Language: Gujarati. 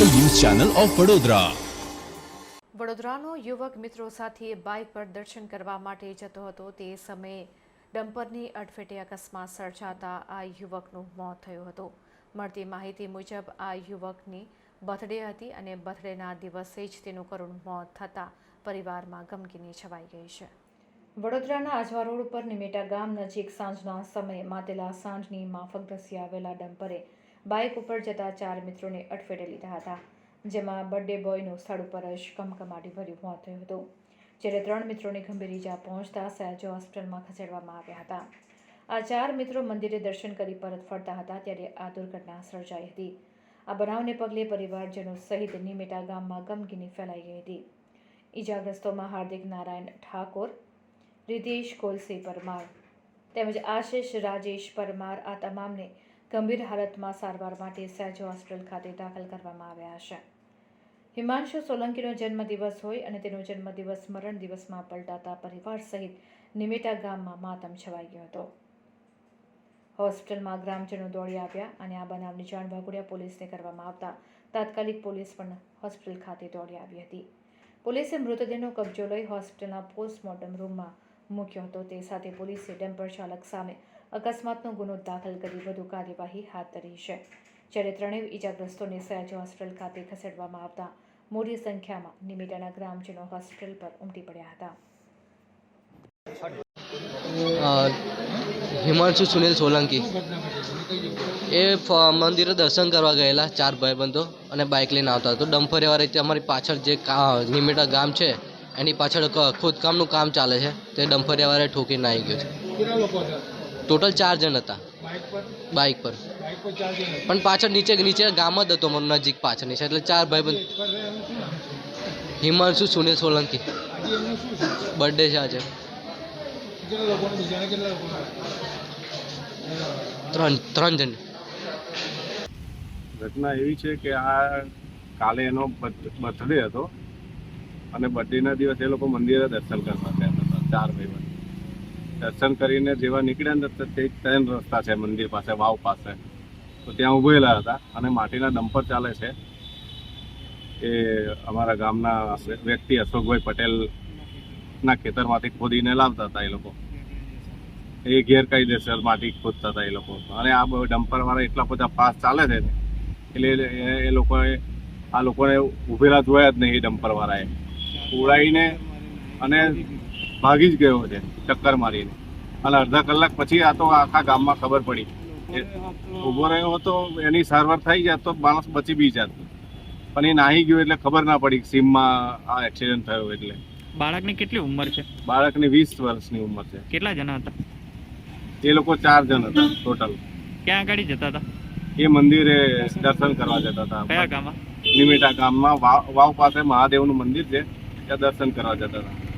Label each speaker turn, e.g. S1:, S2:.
S1: Channel of Vadodara.
S2: વડોદરાનો યુવક મિત્રો સાથે બાઇક પર દર્શન કરવા માટે જતો હતો. તે સમયે ડમ્પરની અડફેટે અકસ્માત સર્જાતા આ યુવકનું મોત થયું હતું. મળતી માહિતી મુજબ આ યુવકની બર્થડે હતી અને બર્થડેના દિવસે જ તેનું કરુણ મોત થતાં પરિવારમાં ગમગીની છવાઈ ગઈ છે. વડોદરાના આજવા રોડ ઉપર નિમેટા ગામ નજીક સાંજના સમયે માતેલા સાંજની માફક ધસી આવેલા ડમ્પરે બાઇક ઉપર જતા ચાર મિત્રોને અડફેટે લીધા હતા, જેમાં બર્થડે બોયનું સ્થળ ઉપર જ કમકમાટી ભર્યું મોત થયું હતું, જ્યારે ત્રણ મિત્રોને ગંભીર ઇજા પહોંચતા સયાજો હોસ્પિટલમાં ખસેડવામાં આવ્યા હતા. આ ચાર મિત્રો મંદિરે દર્શન કરી પરત ફરતા હતા ત્યારે આ દુર્ઘટના સર્જાઈ હતી. આ બનાવને પગલે પરિવારજનો સહિત નિમેટા ગામમાં ગમગીની ફેલાઈ ગઈ હતી. ઈજાગ્રસ્તોમાં હાર્દિક નારાયણ ઠાકોર, રિતેશ કોલસી પરમાર તેમજ આશિષ રાજેશ પરમાર આ તમામને ગંભીર હાલતમાં સારવાર માટે સહેજ હોસ્પિટલ ખાતે દાખલ કરવામાં આવ્યા છે. હિમાંશુ સોલંકીનો જન્મદિવસ હોય અને તેનો જન્મદિવસ મરણ દિવસમાં પલટાતા પરિવાર સહિત નિમેટા ગામમાં માતમ છવાઈ ગયો હતો. હોસ્પિટલમાં ગ્રામજનો દોડી આવ્યા અને આ બનાવની જાણ ભાગોડિયા પોલીસને કરવામાં આવતા તાત્કાલિક પોલીસ પણ હોસ્પિટલ ખાતે દોડી આવી હતી. પોલીસે મૃતદેહનો કબજો લઈ હોસ્પિટલના પોસ્ટમોર્ટમ રૂમમાં મૂક્યો હતો. તે સાથે પોલીસે ડમ્પર ચાલક સામે અકસ્માતનો ગુનો દાખલ કરી વધુ કાર્યવાહી હાથ ધરી છે. જ્યારે ત્રણેય ઇજાગ્રસ્તોને સયાજી હોસ્પિટલ ખાતે ખસેડવામાં આવતા મોટી સંખ્યામાં નિમિટાના ગ્રામજનો હોસ્પિટલ પર ઉમટી પડ્યા હતા.
S3: હિમાંશુ સુનિલ સોલંકી. એ મંદિરે દર્શન કરવા ગયેલા ચાર ભાઈબંધો અને બાઇક લઈને આવતા તો ડમ્ફરિયાવાળા અમારી પાછળ જે નિમેટા ગામ છે, એની પાછળ ખોદકામનું કામ ચાલે છે. તે ડમ્ફરિયાવાળાએ ઠોકીને આવી ગયો છે. ટોટલ ચાર જણ હતા.
S4: બાઇક પર?
S3: બાઇક પર.
S4: બાઇક પર ચાર જણ હતા.
S3: પણ પાછળ નીચે નીચે ગામ જ હતો મારું નજીક પાછળની છે એટલે ચાર ભાઈ
S4: બંધ થયા એનું શું નામ છે?
S3: હિમાંશુ સુનિલ સોલંકી. બર્થડે છે? આજે. ત્રણ ત્રણ જણ.
S5: ઘટના એવી છે કે આ કાલે એનો બર્થડે હતો. અને બર્થડેના દિવસે એ લોકો મંદિરે દર્શન કરવા ગયા હતા ચાર ભાઈ બંધ. દર્શન કરીને જેવા નીકળ્યા ને તે ત્રણ રસ્તા છે, મંદિર પાસે, વાવ પાસે. તો ત્યાં ઉભેલા હતા અને માટીના ડમ્પર ચાલે છે. એ અમારા ગામના વ્યક્તિ અશોકભાઈ પટેલના ખેતરમાંથી ખોદીને લાવતા હતા એ લોકો. એ ગેરકાયદેસર માટી ખોદતા હતા એ લોકો. અને આ ડમ્પરવાળા એટલા બધા ફાસ્ટ ચાલે છે એટલે એ- એ લોકોએ, આ લોકોને ઉભેલા જોયા જ નહીં એ ડમ્પરવાળાએ. ઉડાઈને અને ભાગી જ ગયો છે ચક્કર મારીને. અને અડધા કલાક પછી આ તો આખા ગામમાં ખબર પડી. ઊભો રહ્યો હતો એની સારવાર થઈ જાત તો માણસ બચી બી જાત પણ એ નાહી ગયો એટલે ખબર ના પડી સીમમાં આ એક્સિડન્ટ થયો એટલે.
S6: બાળકની કેટલી ઉંમર છે?
S5: બાળકની વીસ વર્ષની ઉંમર છે.
S6: કેટલા જણા હતા?
S5: એ લોકો ચાર જણ હતા ટોટલ
S6: ક્યાં આગળ જતા હતા?
S5: એ મંદિરે દર્શન કરવા જતા હતા.
S6: કયા ગામમાં?
S5: નિમિટા ગામમાં વાવ વાવ પાસે મહાદેવનું મંદિર છે ત્યાં દર્શન કરવા જતા હતા.